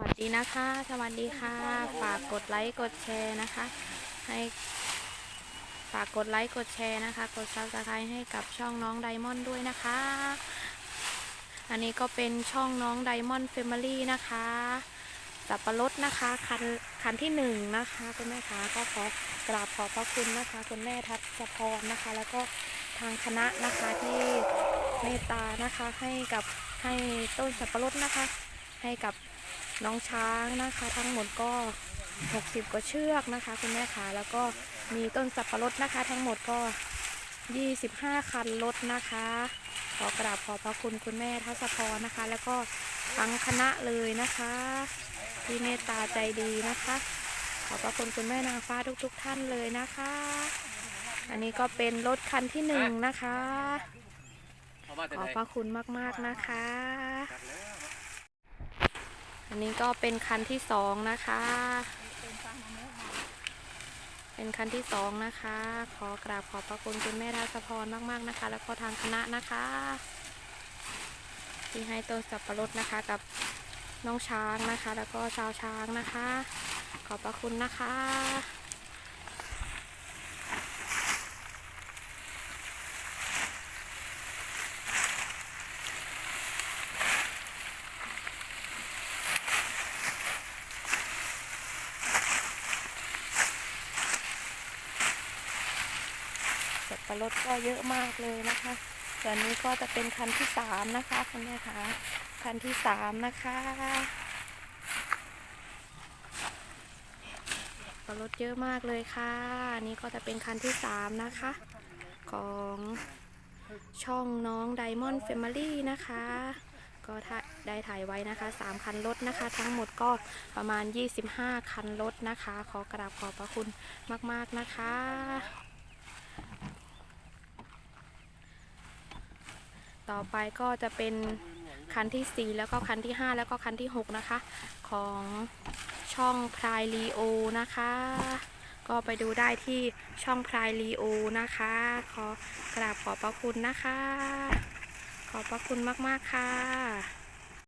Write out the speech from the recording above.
วัสดีนะคะ สวัสดีค่ะ ฝากกดไลค์กดแชร์นะคะ ให้ฝากกดไลค์กดแชร์นะคะ กดซับสไครต์ให้กับช่องน้องไดมอนด์ด้วยนะคะ อันนี้ก็เป็นช่องน้องไดมอนด์เฟมิลี่นะคะสับปะรดนะคะคันคันที่หนึ่งนะคะคุณแม่คะก็ขอกราบขอบพระคุณนะคะ คุณแม่ทัศพรนะคะ แล้วก็ทางคณะนะคะที่เมตตานะคะให้กับให้ต้นสับปะรดนะคะ ให้กับ น้องช้างนะคะ ทั้งหมดก็ 60กว่าเชือกนะคะ คุณแม่คะแล้วก็มีต้นสับปะรดนะคะ ทั้งหมดก็ 25 คันรถนะคะ ขอกราบขอบพระคุณคุณแม่ทัศพรนะคะ แล้วก็ทั้งคณะเลยนะคะ ที่เมตตาใจดีนะคะ ขอบพระคุณคุณแม่นางฟ้าทุก ๆทท่านเลยนะคะ อันนี้ก็เป็นรถคันที่หนึ่งนะคะเอามาแต่ขอบไหนพระคุณมากๆนะคะ อันนี้ก็เป็นคันที่สองนะคะ เป็นคันที่สองนะคะ ขอกราบขอบพระคุณคุณแม่ทัศพรมากๆนะคะ แล้วก็ทางคณะนะคะ ที่ให้ต้นสับปะรดนะคะกับน้องช้างนะคะ แล้วก็ชาวช้างนะคะ ขอบพระคุณนะคะ บปะรดก็เยอะมากเลยนะคะ ส่วนนี้ก็จะเป็นคันที่สามนะคะคุณแม่คะคันที่สามนะคะปะรดเยอะมากเลยค่ะอันนี้ก็จะเป็นคันที่สามนะคะ ของช่องน้อง Diamond Family นะคะ ก็ได้ถ่ายไว้นะคะ 3 คันรถนะคะ ทั้งหมดก็ประมาณ 25 คันรถนะคะ ขอกราบขอบพระคุณมาก ๆ นะคะ ต่อไปก็จะเป็นคันที่ 4 แล้วก็คันที่ 5 แล้วก็คันที่ 6 นะคะ ของช่องพรายลีโอนะคะ ก็ไปดูได้ที่ช่องพรายลีโอนะคะ ขอกราบขอบพระคุณนะคะ ขอบพระคุณมาก ๆ ค่ะ